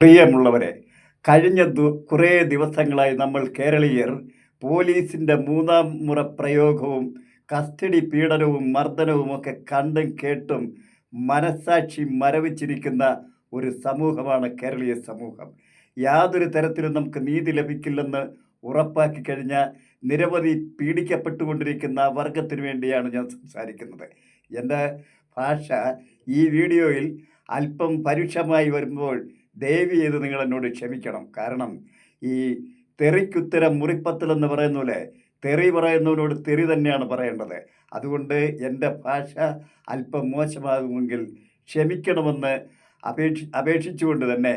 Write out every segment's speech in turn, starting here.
പ്രിയമുള്ളവരെ കഴിഞ്ഞ കുറേ ദിവസങ്ങളായി നമ്മൾ കേരളീയർ പോലീസിന്റെ മൂന്നാം മുറ പ്രയോഗവും കസ്റ്റഡി പീഡനവും മർദ്ദനവും ഒക്കെ കണ്ടും കേട്ടും മനസാക്ഷി മരവിച്ചിരിക്കുന്ന ഒരു സമൂഹമാണ് കേരളീയ സമൂഹം. യാതൊരു തരത്തിലും നമുക്ക് നീതി ലഭിക്കില്ലെന്ന് ഉറപ്പാക്കി കഴിഞ്ഞ നിരവധി പീഡിക്കപ്പെട്ടുകൊണ്ടിരിക്കുന്ന വർഗത്തിന് വേണ്ടിയാണ് ഞാൻ സംസാരിക്കുന്നത്. എന്റെ ഭാഷ ഈ വീഡിയോയിൽ അല്പം പരുഷമായി വരുമ്പോൾ ദയവ് ചെയ്ത് നിങ്ങൾ എന്നോട് ക്ഷമിക്കണം. കാരണം ഈ തെറിക്കുത്തരം മുറിപ്പത്തൽ എന്ന് പറയുന്ന പോലെ തെറി പറയുന്നവനോട് തെറി തന്നെയാണ് പറയേണ്ടത്. അതുകൊണ്ട് എന്റെ ഭാഷ അല്പം മോശമാകുമെങ്കിൽ ക്ഷമിക്കണമെന്ന് അപേക്ഷി അപേക്ഷിച്ചുകൊണ്ട് തന്നെ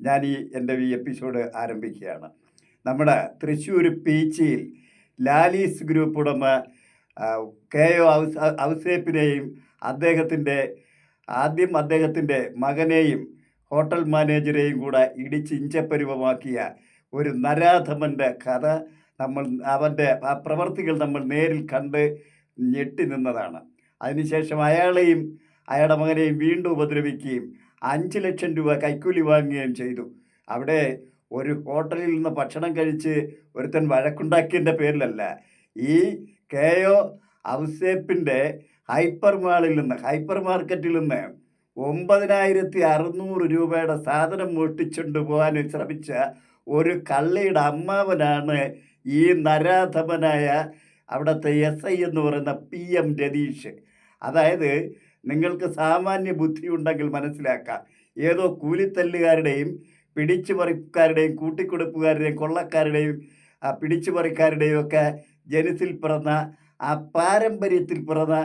ഞാൻ ഈ എന്റെ ഈ എപ്പിസോഡ് ആരംഭിക്കുകയാണ്. നമ്മുടെ തൃശ്ശൂർ പീച്ചിയിൽ ലാലീസ് ഗ്രൂപ്പ് ഉടമ കെ ഒ ഔസ ഔസേപ്പിനെയും അദ്ദേഹത്തിന്റെ ആദ്യം അദ്ദേഹത്തിന്റെ മകനെയും ഹോട്ടൽ മാനേജരെയും കൂടെ ഇടിച്ച് ഇഞ്ചപ്പരുവമാക്കിയ ഒരു നരാധമന്റെ കഥ നമ്മൾ അവന്റെ ആ പ്രവർത്തികൾ നമ്മൾ നേരിൽ കണ്ട് ഞെട്ടി നിന്നതാണ്. അതിനുശേഷം അയാളെയും അയാളുടെ മകനെയും വീണ്ടും ഉപദ്രവിക്കുകയും അഞ്ച് ലക്ഷം രൂപ കൈക്കൂലി വാങ്ങുകയും ചെയ്തു. അവിടെ ഒരു ഹോട്ടലിൽ നിന്ന് ഭക്ഷണം കഴിച്ച് ഒരുത്തൻ വഴക്കുണ്ടാക്കിയതിന്റെ പേരിലല്ല ഈ കെ ഒ ഔസേപ്പിന്റെ ഹൈപ്പർ മാളിൽ നിന്ന് ഹൈപ്പർ മാർക്കറ്റിൽ നിന്ന് ഒമ്പതിനായിരത്തി അറുന്നൂറ് രൂപയുടെ സാധനം മോഷ്ടിച്ചുകൊണ്ട് പോകാൻ ശ്രമിച്ച ഒരു കള്ളിയുടെ അമ്മാവനാണ് ഈ നരാധമനായ അവിടുത്തെ എസ് ഐ എന്ന് പറയുന്ന പി എം രതീഷ്. അതായത് നിങ്ങൾക്ക് സാമാന്യ ബുദ്ധി ഉണ്ടെങ്കിൽ മനസ്സിലാക്കാം. ഏതോ കൂലിത്തല്ലുകാരുടെയും പിടിച്ചുപറിക്കാരുടെയും കൂട്ടിക്കൊടുപ്പുകാരുടെയും കൊള്ളക്കാരുടെയും പിടിച്ചുപറിക്കാരുടെയും ഒക്കെ ജനസിൽ പിറന്ന ആ പാരമ്പര്യത്തിൽ പിറന്ന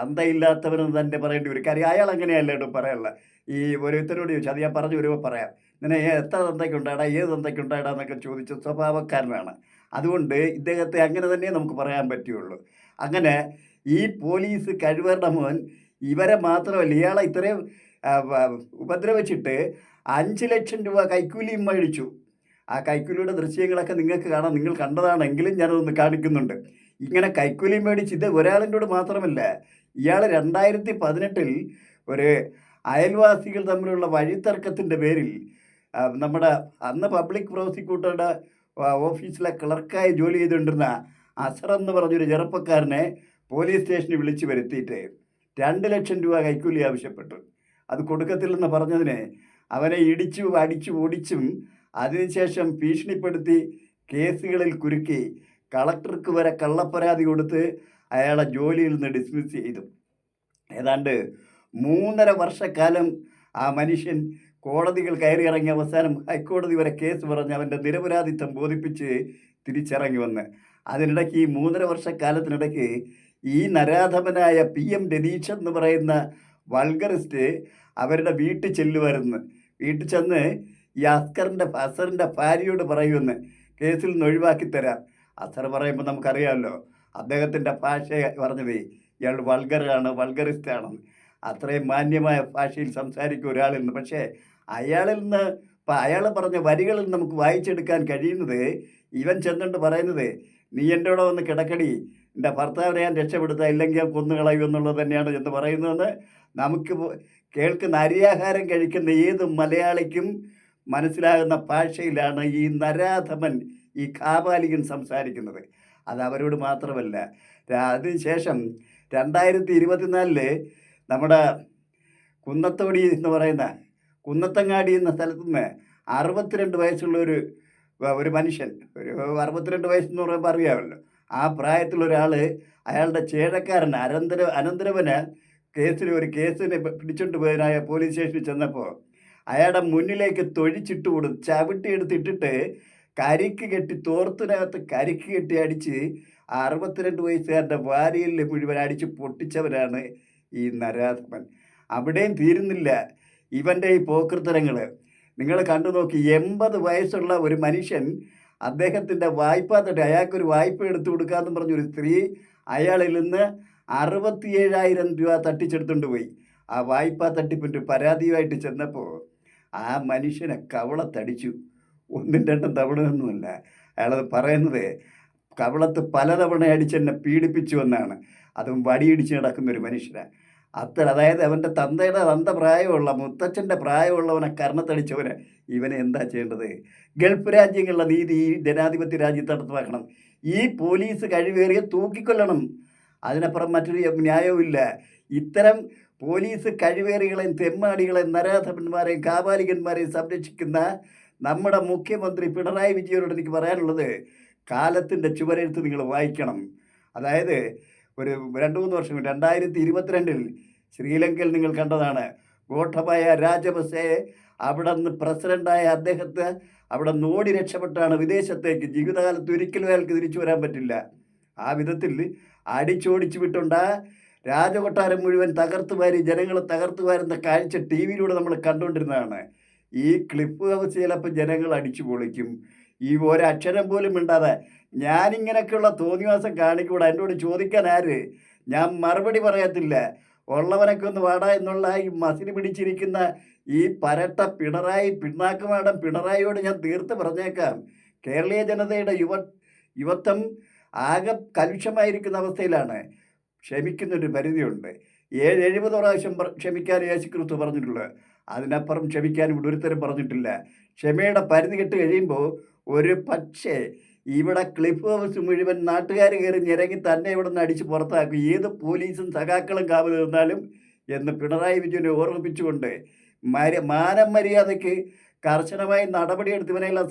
തന്തയില്ലാത്തവനെന്ന് തന്നെ പറയേണ്ടി വരും. കാര്യം അയാൾ അങ്ങനെയല്ല കേട്ടോ പറയാനുള്ള? ഈ ഓരോരുത്തരോട് ചോദിച്ചു. അത് ഞാൻ പറഞ്ഞു വരുമ്പോൾ പറയാം. ഏ- എത്ര തന്തയ്ക്കുണ്ടാടാ ഏത് തന്തയ്ക്കുണ്ടാടാ എന്നൊക്കെ ചോദിച്ച സ്വഭാവക്കാരനാണ്. അതുകൊണ്ട് ഇദ്ദേഹത്തെ അങ്ങനെ തന്നെ നമുക്ക് പറയാൻ പറ്റുള്ളൂ. അങ്ങനെ ഈ പോലീസ് കഴിവരുടെ മോൻ ഇവരെ മാത്രമല്ല ഇയാളെ ഇത്രയും ഉപദ്രവിച്ചിട്ട് അഞ്ച് ലക്ഷം രൂപ കൈക്കൂലിയും മേടിച്ചു. ആ കൈക്കൂലിയുടെ ദൃശ്യങ്ങളൊക്കെ നിങ്ങൾക്ക് കാണാം. നിങ്ങൾ കണ്ടതാണെങ്കിലും ഞാനതൊന്ന് കാണിക്കുന്നുണ്ട്. ഇങ്ങനെ കൈക്കൂലി മേടിച്ച് ഇത് ഒരാളിന്റെ മാത്രമല്ല ഇയാൾ രണ്ടായിരത്തി പതിനെട്ടിൽ ഒരു അയൽവാസികൾ തമ്മിലുള്ള വഴിത്തർക്കത്തിന്റെ പേരിൽ നമ്മുടെ അന്ന് പബ്ലിക് പ്രോസിക്യൂട്ടറുടെ ഓഫീസിലെ ക്ലർക്കായി ജോലി ചെയ്തുകൊണ്ടിരുന്ന അസർ എന്ന് പറഞ്ഞൊരു ചെറുപ്പക്കാരനെ പോലീസ് സ്റ്റേഷനിൽ വിളിച്ചു വരുത്തിയിട്ട് രണ്ട് ലക്ഷം രൂപ കൈക്കൂലി ആവശ്യപ്പെട്ടു. അത് കൊടുക്കത്തില്ലെന്ന് പറഞ്ഞതിന് അവനെ ഇടിച്ചു അടിച്ചു ഓടിച്ചും അതിനുശേഷം ഭീഷണിപ്പെടുത്തി കേസുകളിൽ കുരുക്കി കളക്ടർക്ക് വരെ കള്ളപ്പരാതി കൊടുത്ത് അയാളെ ജോലിയിൽ നിന്ന് ഡിസ്മിസ് ചെയ്തു. ഏതാണ്ട് മൂന്നര വർഷക്കാലം ആ മനുഷ്യൻ കോടതികൾ കയറി ഇറങ്ങി അവസാനം ഹൈക്കോടതി വരെ കേസ് പറഞ്ഞ് അവന്റെ നിരപരാധിത്വം ബോധിപ്പിച്ച് തിരിച്ചിറങ്ങി വന്ന്. അതിനിടയ്ക്ക് ഈ മൂന്നര വർഷക്കാലത്തിനിടയ്ക്ക് ഈ നരാധമനായ പി എം രതീഷ് എന്ന് പറയുന്ന വൾഗറിസ്റ്റ് അവരുടെ വീട്ടിൽ ചെല്ലുമായിരുന്നു വീട്ടിൽ ചെന്ന് ഈ അസ്കറിന്റെ അസറിന്റെ ഭാര്യയോട് പറയുമെന്ന് കേസിൽ നിന്ന് ഒഴിവാക്കി തരാം. അസർ പറയുമ്പോൾ നമുക്കറിയാമല്ലോ അദ്ദേഹത്തിന്റെ ഭാഷ പറഞ്ഞത് ഇയാൾ വൾഗറാണ് വൾഗറിസ്റ്റാണെന്ന്. അത്രയും മാന്യമായ ഭാഷയിൽ സംസാരിക്കും ഒരാളിൽ നിന്ന്. പക്ഷേ അയാളിൽ നിന്ന് ഇപ്പം അയാൾ പറഞ്ഞ വരികളിൽ നമുക്ക് വായിച്ചെടുക്കാൻ കഴിയുന്നത് ഇവൻ ചെന്നുകൊണ്ട് പറയുന്നത് നീ എന്റെ കൂടെ വന്ന് കിടക്കടി എന്റെ ഭർത്താവിനെ ഞാൻ രക്ഷപ്പെടുത്തുക ഇല്ലെങ്കിൽ ഞാൻ കൊന്നുകളയും എന്നുള്ളത് തന്നെയാണ് എന്ന് പറയുന്നതെന്ന് നമുക്ക് കേൾക്കുന്ന അരിയാഹാരം കഴിക്കുന്ന ഏത് മലയാളിക്കും മനസ്സിലാകുന്ന ഭാഷയിലാണ് ഈ നരാധമൻ ഈ കാപാലികൻ സംസാരിക്കുന്നത്. അത് അവരോട് മാത്രമല്ല. അതിനുശേഷം രണ്ടായിരത്തി ഇരുപത്തിനാലിൽ നമ്മുടെ കുന്നത്തോടി എന്ന് പറയുന്ന കുന്നത്തങ്ങാടി എന്ന സ്ഥലത്ത് നിന്ന് അറുപത്തിരണ്ട് വയസ്സുള്ള ഒരു ഒരു മനുഷ്യൻ ഒരു അറുപത്തിരണ്ട് വയസ്സെന്ന് പറയുമ്പോൾ അറിയാമല്ലോ. ആ പ്രായത്തിലുള്ള ഒരാൾ അയാളുടെ ചേഴക്കാരൻ അനന്തര അനന്തരവന് കേസിൽ ഒരു കേസിനെ പിടിച്ചോണ്ട് പോയതിനായ പോലീസ് സ്റ്റേഷനിൽ ചെന്നപ്പോൾ അയാളുടെ മുന്നിലേക്ക് തൊഴിച്ചിട്ട് കൊടുത്ത് ചവിട്ടി എടുത്തിട്ടിട്ട് കരിക്ക് കെട്ടി തോർത്തിനകത്ത് കരിക്ക് കെട്ടി അടിച്ച് അറുപത്തിരണ്ട് വയസ്സുകാരന്റെ ഭാര്യയിൽ മുഴുവൻ അടിച്ച് പൊട്ടിച്ചവരാണ് ഈ നരാധമൻ അവിടെയും തീരുന്നില്ല ഇവന്റെ ഈ പോക്കൃത്തരങ്ങൾ. നിങ്ങൾ കണ്ടു നോക്കി എൺപത് വയസ്സുള്ള ഒരു മനുഷ്യൻ അദ്ദേഹത്തിന്റെ വായ്പ തട്ടി അയാൾക്കൊരു വായ്പ എടുത്തു കൊടുക്കാമെന്ന് പറഞ്ഞൊരു സ്ത്രീ അയാളിൽ നിന്ന് അറുപത്തിയേഴായിരം രൂപ തട്ടിച്ചെടുത്തുകൊണ്ട് പോയി. ആ വായ്പാ തട്ടിപ്പിന്റെ പരാതിയുമായിട്ട് ചെന്നപ്പോൾ ആ മനുഷ്യനെ കവളത്തടിച്ചു. ഒന്നും രണ്ടും തവണയൊന്നുമല്ല. അയാളത് പറയുന്നത് കവളത്ത് പലതവണ അടിച്ച് എന്നെ പീഡിപ്പിച്ചു എന്നാണ്. അതും വടിയിടിച്ച് നടക്കുന്ന ഒരു മനുഷ്യനാണ് അത്ര അതായത് അവന്റെ തന്തയുടെ തന്ത പ്രായമുള്ള മുത്തച്ഛന്റെ പ്രായമുള്ളവനെ കർണത്തടിച്ചവന് ഇവനെ എന്താ ചെയ്യേണ്ടത്? ഗൾഫ് രാജ്യങ്ങളിലെ നീതി ഈ ജനാധിപത്യ രാജ്യത്ത് നടപ്പാക്കണം. ഈ പോലീസ് കഴിവേറിയ തൂക്കിക്കൊല്ലണം. അതിനപ്പുറം മറ്റൊരു ന്യായവുമില്ല. ഇത്തരം പോലീസ് കഴിവേറികളെയും തെമ്മാടികളെയും നരാധപന്മാരെയും കാപാലികന്മാരെയും സംരക്ഷിക്കുന്ന നമ്മുടെ മുഖ്യമന്ത്രി പിണറായി വിജയനോട് എനിക്ക് പറയാനുള്ളത് കാലത്തിന്റെ ചുവരെഴുത്ത് നിങ്ങൾ വായിക്കണം. അതായത് ഒരു രണ്ട് മൂന്ന് വർഷം രണ്ടായിരത്തി ഇരുപത്തിരണ്ടിൽ ശ്രീലങ്കയിൽ നിങ്ങൾ കണ്ടതാണ്. ഗോഠമായ രാജപക്സെ അവിടെ നിന്ന് പ്രസിഡന്റായ അദ്ദേഹത്തെ അവിടെ നോടി രക്ഷപ്പെട്ടാണ് വിദേശത്തേക്ക്. ജീവിതകാലത്ത് ഒരിക്കലും അയാൾക്ക് തിരിച്ചു വരാൻ പറ്റില്ല. ആ വിധത്തിൽ അടിച്ചോടിച്ചു വിട്ടുണ്ട രാജകൊട്ടാരം മുഴുവൻ തകർത്തു വാരി ജനങ്ങളെ തകർത്തു വാരുന്ന കാഴ്ച ടി വിയിലൂടെ നമ്മൾ കണ്ടുകൊണ്ടിരുന്നതാണ്. ഈ ക്ലിപ്പ് ഹൗസ് ചിലപ്പോൾ ജനങ്ങൾ അടിച്ചു പൊളിക്കും. ഈ ഒരക്ഷരം പോലും മിണ്ടാതെ ഞാനിങ്ങനെയൊക്കെയുള്ള തോന്നിവാസം കാണിക്കൂടാ. എന്നോട് ചോദിക്കാൻ ആര്? ഞാൻ മറുപടി പറയത്തില്ല. ഉള്ളവനൊക്കെ ഒന്ന് വാടാ എന്നുള്ള ഈ മസിന് പിടിച്ചിരിക്കുന്ന ഈ പരട്ട പിണറായി പിണ്ണാക്കുമാടം പിണറായിയോട് ഞാൻ തീർത്ത് പറഞ്ഞേക്കാം. കേരളീയ ജനതയുടെ യുവ യുവത്വം ആകെ കലുഷമായിരിക്കുന്ന അവസ്ഥയിലാണ്. ക്ഷമിക്കുന്നൊരു പരിധിയുണ്ട്. ഏഴ് എഴുപത് പ്രാവശ്യം ക്ഷമിക്കാൻ യേശുക്രിസ്തു പറഞ്ഞിട്ടുള്ളത്. അതിനപ്പുറം ക്ഷമിക്കാൻ ഇവിടെ ഒരുത്തരും പറഞ്ഞിട്ടില്ല. ക്ഷമയുടെ പരിധി കെട്ട് കഴിയുമ്പോൾ ഒരു പക്ഷേ ഇവിടെ ക്ലിഫ് ഹൗസ് മുഴുവൻ നാട്ടുകാർ കയറി ഞെരങ്ങി തന്നെ ഇവിടെ നിന്ന് അടിച്ച് പുറത്താക്കും. ഏത് പോലീസും സഖാക്കളും കാവൽ നിന്നാലും എന്ന് പിണറായി വിജയനെ ഓർമ്മിപ്പിച്ചുകൊണ്ട് മര്യ മാനം മര്യാദയ്ക്ക് കർശനമായി നടപടിയെടുത്തവനെല്ലാം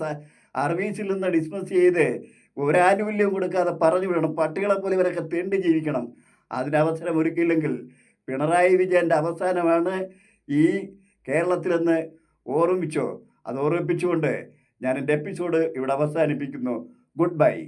സർവീസിൽ നിന്ന് ഡിസ്മിസ് ചെയ്ത് ഒരാനുകൂല്യവും കൊടുക്കാതെ പറഞ്ഞു വിടണം. പട്ടികളെ പോലെ ഇവരൊക്കെ തീണ്ടു ജീവിക്കണം. അതിനവസരം ഒരുക്കിയില്ലെങ്കിൽ പിണറായി വിജയന്റെ അവസാനമാണ് ഈ കേരളത്തിലെന്ന് ഓർമ്മിച്ചോ? അത് ഓർമ്മിപ്പിച്ചുകൊണ്ട് ഞാൻ എന്റെ എപ്പിസോഡ് ഇവിടെ അവസാനിപ്പിക്കുന്നു. Good bye.